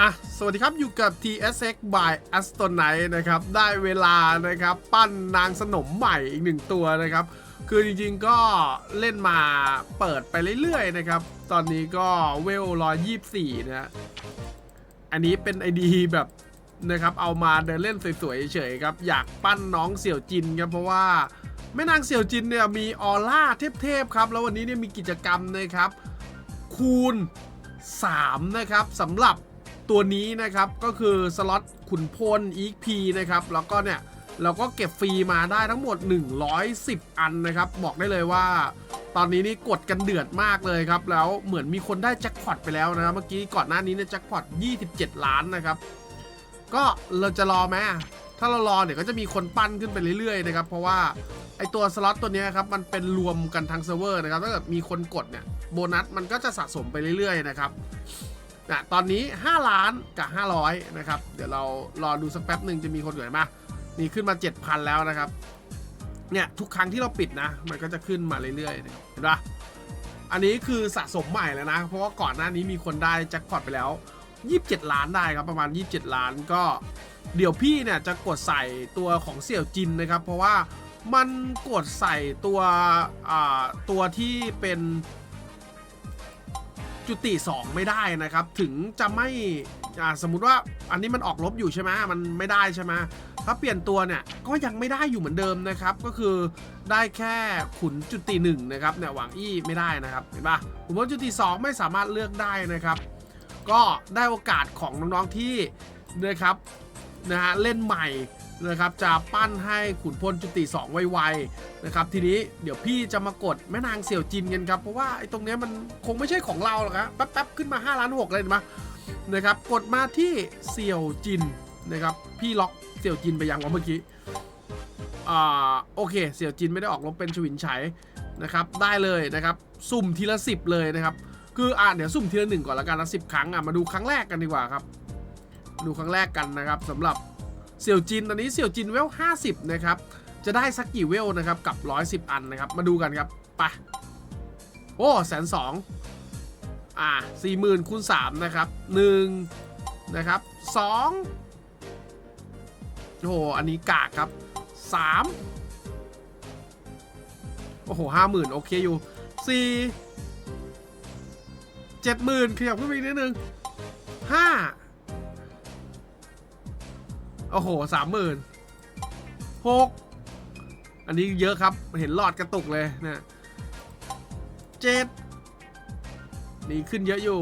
อะ สวัสดีครับ อยู่กับ TSX by Astonite นะครับ ได้เวลานะครับ ปั้นนางสนมใหม่อีกหนึ่งตัวนะครับ คือจริงๆก็เล่นมาเปิดไปเรื่อยๆนะครับ ตอนนี้ก็เวลร้อยยี่สี่นะฮะอันนี้เป็นไอดีแบบนะครับ เอามาเดินเล่นสวยๆเฉยๆครับ อยากปั้นน้องเสี่ยวจินครับ เพราะว่าแม่นางเสี่ยวจินเนี่ยมีออร่าเทพๆครับ แล้ววันนี้เนี่ยมีกิจกรรมนะครับ คูณ 3 นะครับสำหรับ ตัวนี้นะครับก็คือสล็อตขุนพล EXP นะครับแล้วก็เนี่ยเราก็เก็บฟรีมาได้ทั้งหมด 110 อันนะครับ บอกได้เลยว่า ตอนนี้นี่กดกันเดือดมากเลยครับ แล้วเหมือนมีคนได้แจ็คพอตไปแล้วนะครับเมื่อกี้ก่อนหน้านี้เนี่ยแจ็คพอต 27 ล้านนะครับ ก็เราจะรอไหมถ้าเรารอเดี๋ยวก็จะมีคนปั้นขึ้นไปเรื่อยๆนะครับ เพราะว่าไอตัวสล็อตตัวนี้ครับมันเป็นรวมกันทั้งเซิร์ฟเวอร์นะครับถ้าเกิดมีคนกดเนี่ยโบนัสมันก็จะสะสมไปเรื่อยๆนะครับ นะตอนนี้ 5 ล้านกับ 500 นะครับ เดี๋ยวเรารอดูสักแป๊บหนึ่งจะมีคนกดไหมานี่ขึ้นมา 7,000 แล้วนะครับ เนี่ยทุกครั้งที่เราปิดนะ มันก็จะขึ้นมาเรื่อยๆ เห็นปะอันนี้คือสะสมใหม่แล้วนะ เพราะว่าก่อนหน้านี้มีคนได้แจ็คพอตไปแล้ว 27 ล้านได้ครับ ประมาณ 27 ล้านก็เดี๋ยวพี่เนี่ยจะกดใส่ตัวของเสี่ยวจินนะครับ เพราะว่ามันกดใส่ตัวอ่าตัวที่เป็น จุติ 2 ไม่ได้นะครับ ถึงจะไม่สมมุติว่าอันนี้มันออกลบอยู่ใช่ไหมมันไม่ได้ใช่ไหมถ้าเปลี่ยนตัวเนี่ยก็ยังไม่ได้อยู่เหมือนเดิมนะครับ ก็คือได้แค่ขุนจุติหนึ่งนะครับเนี่ยหวังอี้ไม่ได้นะครับเห็นปะขุนพลจุติ 2 ไม่สามารถเลือกได้นะครับ ก็ได้โอกาสของน้องๆที่นะครับนะฮะเล่นใหม่ นะครับจะปั้นให้ขุนพลจุติ 2 ไวๆนะครับทีนี้เดี๋ยวพี่จะมากดแม่นางเสี่ยวจินกันครับ เพราะว่าไอ้ตรงเนี้ยมันคงไม่ใช่ของเราหรอกครับแป๊บๆขึ้นมา5ล้าน6เลยเห็นไหมนะครับกดมาที่เสี่ยวจินนะครับพี่ล็อกเสี่ยวจินไปยังวะเมื่อกี้อ่าโอเค เสี่ยวจินไม่ได้ออกลบเป็นชวินชัยนะครับได้เลยนะครับสุ่มทีละสิบเลยนะครับคืออะเดี๋ยวสุ่มทีละหนึ่งก่อนละกันนะสิบครั้งอะมาดูครั้งแรกกันดีกว่าครับ ดูครั้งแรกกันนะครับสำหรับ เสี่ยวจินตอนนี้เสี่ยวจินเวล 50 นะครับ จะได้สักกี่เวลนะครับกับ 110 อันนะครับ มาดูกันครับไปโอ้แสนสองอ่าสี่หมื่นคูณสามนะครับหนึ่งนะครับสองโอ้โห อันนี้กากครับสามโอ้โหห้าหมื่นโอเคอยู่สี่เจ็ดหมื่นขยับขึ้นไปนิดนึงห้า โอ้โหสามหมื่นหกอันนี้เยอะครับ เห็นหลอดกระตุกเลยนะเจ็ดนี่ขึ้นเยอะอยู่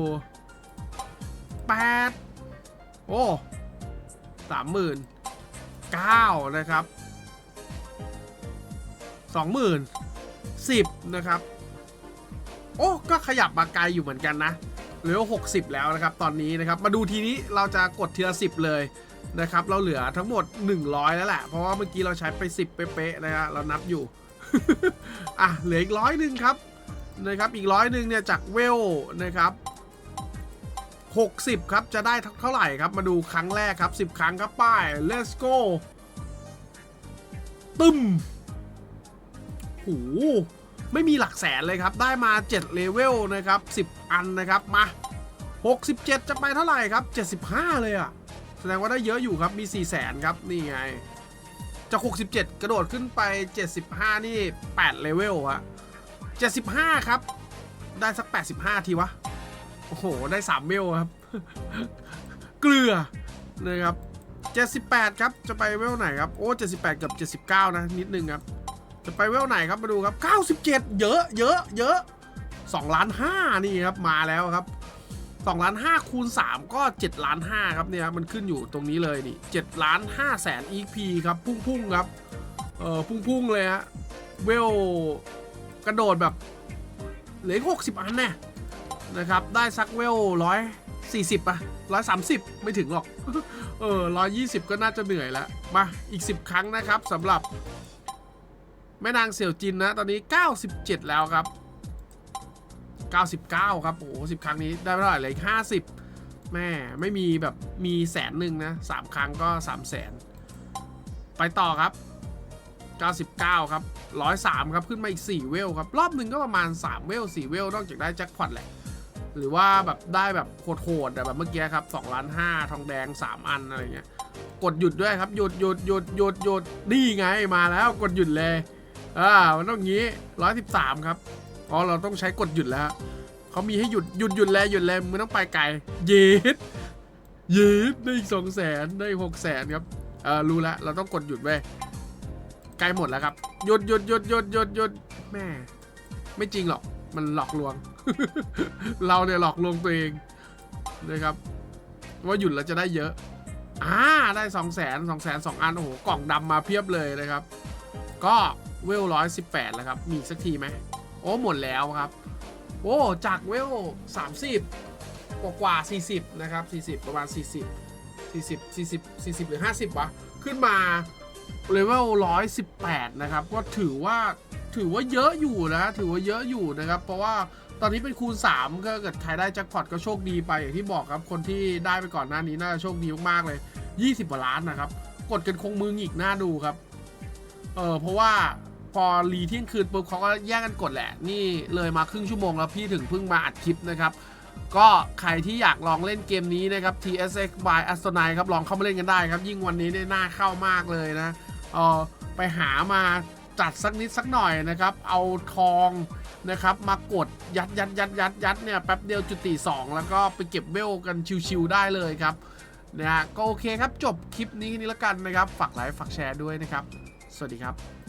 แปดโอ้สามหมื่นเก้านะครับสองหมื่นสิบนะครับ โอ้ก็ขยับมาไกลอยู่เหมือนกันนะเหลือ60 แล้วนะครับ ตอนนี้นะครับ มาดูทีนี้เราจะกดทีละ10 เลย นะครับเราเหลือทั้งหมด 100 แล้วแหละ เพราะว่าเมื่อกี้เราใช้ไป 10 เป๊ะๆนะฮะเรานับอยู่ อะเหลืออีกร้อยหนึ่งครับนะครับอีกร้อยหนึ่งเนี่ยจากเวลนะครับ60 ครับจะได้เท่าไหร่ครับมาดูครั้งแรกครับ 10 ครั้งครับป้าย let's go ตึมหูไม่มีหลักแสนเลยครับ ได้มา 7 เลเวลนะครับ 10 อันนะครับ มา 67 จะไปเท่าไหร่ครับ 75 เลยอะแส ดงว่าได้เยอะอยู่ครับมี 4 0 0แสนครับนี่ไงจาก 67 กระโดดขึ้นไป 75 นี่ 8 เลเวลฮะ75 ครับ ได้สัก 85 ทีวะ โอ้โห ได้ 3เวลครับ เกลือนะครับ78 ครับ จะไปเวลไหนครับ โอ้ 78 กับ 79 นะ นิดนึงครับ จะไปเวลไหนครับ มาดูครับ 97 เยอะ เยอะ เยอะ2ล้าน5นี่ครับ มาแล้วครับ 2ล้าน5คูณ3ก็ 7 ล้าน5ครับเนี่ยมันขึ้นอยู่ตรงนี้เลยนี่7ล้าน5แสน EP ครับ พุ่งๆครับ เออพุ่งๆเลยฮะ เวลกระโดดแบบเหลือหกสิบอันแน่นะครับ ได้สักเวลร้อยสี่สิบอะร้อยสามสิบไม่ถึงหรอก เออร้อยยี่สิบก็น่าจะเหนื่อยแล้ว มาอีก10ครั้งนะครับสำหรับ แม่นางเสี่ยวจินนะ ตอนนี้97แล้วครับ 99 ครับโอ้โห10ครั้งนี้ได้เท่าไหร่เลยอีก50แม่ไม่มีแบบมีแสนหนึ่งนะ3ครั้งก็3 0 0แสนไปต่อครับ 99 ครับ 103 ครับขึ้นมาอีก 4 เวลครับ รอบหนึ่งก็ประมาณ 3 เวล 4 เวล นอกจากได้แจ็คพอตแหละ หรือว่าแบบได้แบบโหดๆแต่แบบเมื่อกี้ครับ2ล้าน5ทองแดง 3 อันอะไรเงี้ยกดหยุดด้วยครับ หยุดหยุดหยุดหยุดหยุดนี่ไงมาแล้วกดหยุดเลยอ่ามันต้องงี้ 113 ครับ อ๋อเราต้องใช้กดหยุดแล้วเขามีให้หยุดหยุดหยุดเลยหยุดเลยมึงต้องไปไกลเย็ดเย็ดได้อีกสองแสนได้หกแสนครับเออรู้แล้วเราต้องกดหยุดไว้ใกล้หมดแล้วครับหยุดหยุดหยุดหยุดหยุดหยุดแม่ไม่จริงหรอกมันหลอกลวง เราเนี่ยหลอกลวงตัวเองนะครับว่าหยุดแล้วจะได้เยอะอ่าได้สองแสนสองแสนสองอันโอ้โหกล่องดำมาเพียบเลยนะครับ ก็เวลร้อยสิบแปดแล้วครับ มีสักทีไหม โอ้หมดแล้วครับ โอ้จากเวลสามสิบกว่ากว่าสี่สิบนะครับสี่สิบประมาณสี่สิบสี่สิบสี่สิบสี่สิบหรือห้าสิบวะขึ้นมาเลเวลร้อยสิบแปดนะครับ ก็ถือว่าถือว่าเยอะอยู่นะ ถือว่าเยอะอยู่นะครับ เพราะว่าตอนนี้เป็นคูณ 3 ก็เกิดใครได้แจ็คพอตก็โชคดีไปอย่างที่บอกครับ คนที่ได้ไปก่อนหน้านี้น่าจะโชคดีมากๆเลย 20กว่าล้านนะครับ กดกันคงมือหงิกหน้าดูครับ เออเพราะว่า พอรีเที่ยงคืนปุ๊บเขาก็แย่งกันกดแหละ นี่เลยมาครึ่งชั่วโมงแล้วพี่ถึงเพิ่งมาอัดคลิปนะครับ ก็ใครที่อยากลองเล่นเกมนี้นะครับ TSX by a s t o n i ครับลองเข้ามาเล่นกันได้ครับ ยิ่งวันนี้เนี่ยน่าเข้ามากเลยนะเออไปหามาจัดสักนิดสักหน่อยนะครับ เอาทองนะครับมากดยัดยัดยัดยัดยัดเนี่ยแป๊บเดียวจุดตีสองแล้วก็ไปเก็บเวลกันชิวๆได้เลยครับนะก็โอเคครับจบคลิปนี้นี้แล้วกันนะครับ ฝากไลค์ฝากแชร์ด้วยนะครับ สวัสดีครับ